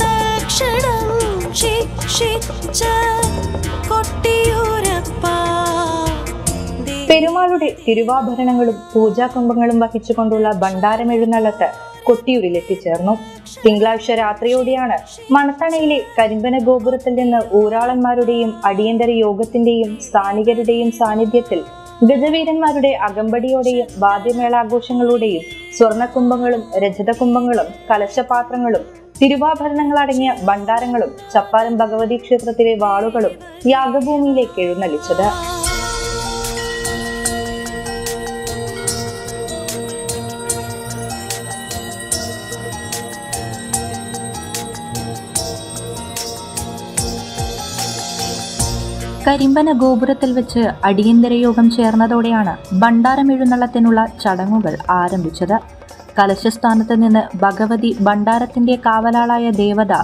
തക്ഷണം ശിക്ഷിച്ച പെരുമാളുടെ തിരുവാഭരണങ്ങളും പൂജാകുംഭങ്ങളും വഹിച്ചുകൊണ്ടുള്ള ഭണ്ഡാരമെഴുന്നള്ളത്ത് കൊട്ടിയൂരിൽ എത്തിച്ചേർന്നു. തിങ്കളാഴ്ച രാത്രിയോടെയാണ് മണത്തണയിലെ കരിമ്പന ഗോപുരത്തിൽ നിന്ന് ഊരാളന്മാരുടെയും അടിയന്തര യോഗത്തിന്റെയും സ്ഥാനികരുടെയും സാന്നിധ്യത്തിൽ ഗജവീരന്മാരുടെ അകമ്പടിയോടെയും വാദ്യമേളാഘോഷങ്ങളുടെയും സ്വർണകുംഭങ്ങളും രജതകുംഭങ്ങളും കലശപാത്രങ്ങളും തിരുവാഭരണങ്ങളടങ്ങിയ ഭണ്ഡാരങ്ങളും ചപ്പാരം ഭഗവതി ക്ഷേത്രത്തിലെ വാളുകളും യാഗഭൂമിയിലേക്ക് എഴുന്നള്ളിച്ചത്. കരിമ്പന ഗോപുരത്തിൽ വെച്ച് അടിയന്തര യോഗം ചേർന്നതോടെയാണ് ഭണ്ഡാരം എഴുന്നള്ളത്തിനുള്ള ചടങ്ങുകൾ ആരംഭിച്ചത്. കലശസ്ഥാനത്ത് നിന്ന് ഭഗവതി ഭണ്ഡാരത്തിന്റെ കാവലാളായ ദേവത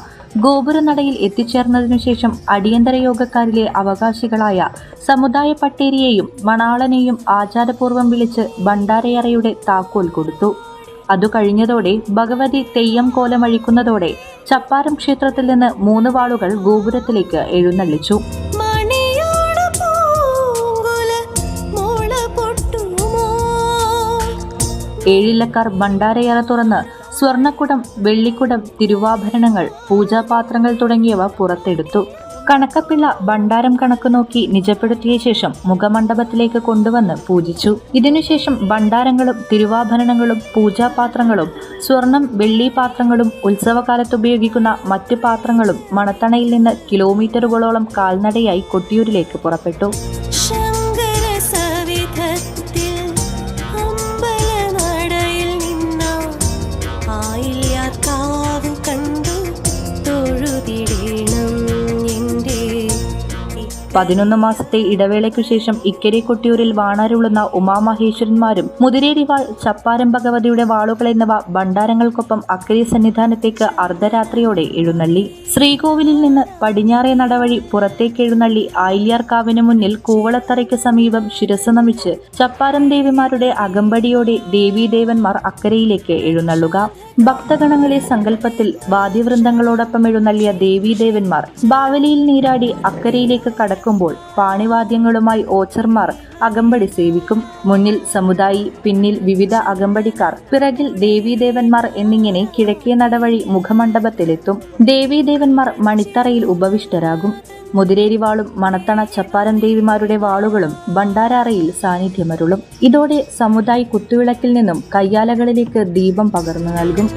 ഗോപുരനടയിൽ എത്തിച്ചേർന്നതിനു ശേഷം അടിയന്തര യോഗക്കാരിലെ അവകാശികളായ സമുദായ പട്ടേരിയെയും മണാളനെയും ആചാരപൂർവം വിളിച്ച് ഭണ്ഡാരയറയുടെ താക്കോൽ കൊടുത്തു. അതു കഴിഞ്ഞതോടെ ഭഗവതി തെയ്യം കോലമഴിക്കുന്നതോടെ ചപ്പാരം ക്ഷേത്രത്തിൽ നിന്ന് മൂന്ന് വാളുകൾ ഗോപുരത്തിലേക്ക് എഴുന്നള്ളിച്ചു. ഏഴില്ലക്കാർ ഭണ്ഡാരയറ തുറന്ന് സ്വർണക്കുടം വെള്ളിക്കുടം തിരുവാഭരണങ്ങൾ പൂജാപാത്രങ്ങൾ തുടങ്ങിയവ പുറത്തെടുത്തു. കണക്കപ്പിള്ള ഭണ്ഡാരം കണക്ക് നോക്കി നിജപ്പെടുത്തിയ ശേഷം മുഖമണ്ഡപത്തിലേക്ക് കൊണ്ടുവന്ന് പൂജിച്ചു. ഇതിനുശേഷം ഭണ്ഡാരങ്ങളും തിരുവാഭരണങ്ങളും പൂജാപാത്രങ്ങളും സ്വർണം വെള്ളി പാത്രങ്ങളും ഉത്സവകാലത്ത് ഉപയോഗിക്കുന്ന മറ്റ് പാത്രങ്ങളും മണത്തണയിൽ നിന്ന് കിലോമീറ്ററുകളോളം കാൽനടയായി കൊട്ടിയൂരിലേക്ക് പുറപ്പെട്ടു. പതിനൊന്ന് മാസത്തെ ഇടവേളയ്ക്കു ശേഷം ഇക്കരെ കൊട്ടിയൂരിൽ വാണാരുള്ളുന്ന ഉമാമഹേശ്വരന്മാരും മുതിരേരിവാൾ ചപ്പാരം ഭഗവതിയുടെ വാളുകൾ എന്നിവ ഭണ്ഡാരങ്ങൾക്കൊപ്പം അക്കരെ സന്നിധാനത്തേക്ക് അർദ്ധരാത്രിയോടെ എഴുന്നള്ളി. ശ്രീകോവിലിൽ നിന്ന് പടിഞ്ഞാറേ നടവഴി പുറത്തേക്ക് എഴുന്നള്ളി ആയില്യാർക്കാവിന് മുന്നിൽ കൂവളത്തറയ്ക്ക് സമീപം ശിരസ് നമിച്ച് ചപ്പാരം ദേവിമാരുടെ അകമ്പടിയോടെ ദേവീദേവന്മാർ അക്കരയിലേക്ക് എഴുന്നള്ളുക. ഭക്തഗണങ്ങളെ സങ്കല്പത്തിൽ വാദ്യവൃന്ദങ്ങളോടൊപ്പം എഴുന്നള്ളിയ ദേവീദേവന്മാർ ബാവലിയിൽ നീരാടി അക്കരയിലേക്ക് കടക്കുമ്പോൾ പാണിവാദ്യങ്ങളുമായി ഓച്ചർമാർ അകമ്പടി സേവിക്കും. മുന്നിൽ സമുദായി പിന്നിൽ വിവിധ അകമ്പടിക്കാർ. പിറകിൽ ദേവീദേവന്മാർ എന്നിങ്ങനെ കിഴക്കേ നടവഴി മുഖമണ്ഡപത്തിലെത്തും. ദേവീദേവന്മാർ മണിത്തറയിൽ ഉപവിഷ്ടരാകും. മുതിരേരിവാളും മണത്തണ ചപ്പാരൻ ദേവിമാരുടെ വാളുകളും ഭണ്ഡാരാറയിൽ സാന്നിധ്യമരുളും. ഇതോടെ സമുദായി കുത്തുവിളക്കിൽ നിന്നും കയ്യാലകളിലേക്ക് ദീപം പകർന്നു നൽകും.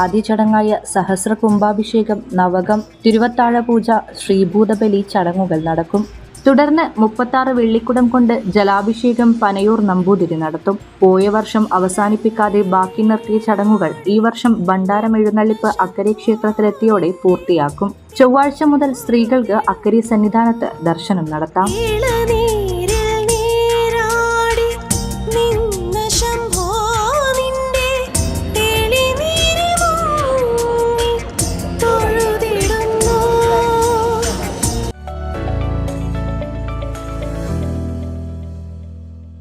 ആദ്യ ചടങ്ങായ സഹസ്ര കുംഭാഭിഷേകം നവകം തിരുവത്താഴ പൂജ ശ്രീഭൂതബലി ചടങ്ങുകൾ നടക്കും. തുടർന്ന് മുപ്പത്താറ് വെള്ളിക്കുടം കൊണ്ട് ജലാഭിഷേകം പനയൂർ നമ്പൂതിരി നടത്തും. പോയ വർഷം അവസാനിപ്പിക്കാതെ ബാക്കി നിർത്തിയ ചടങ്ങുകൾ ഈ വർഷം ഭണ്ഡാരം എഴുന്നള്ളിപ്പ് അക്കരെ ക്ഷേത്രത്തിലെത്തിയോടെ പൂർത്തിയാക്കും. ചൊവ്വാഴ്ച മുതൽ സ്ത്രീകൾക്ക് അക്കരെ സന്നിധാനത്ത് ദർശനം നടത്താം.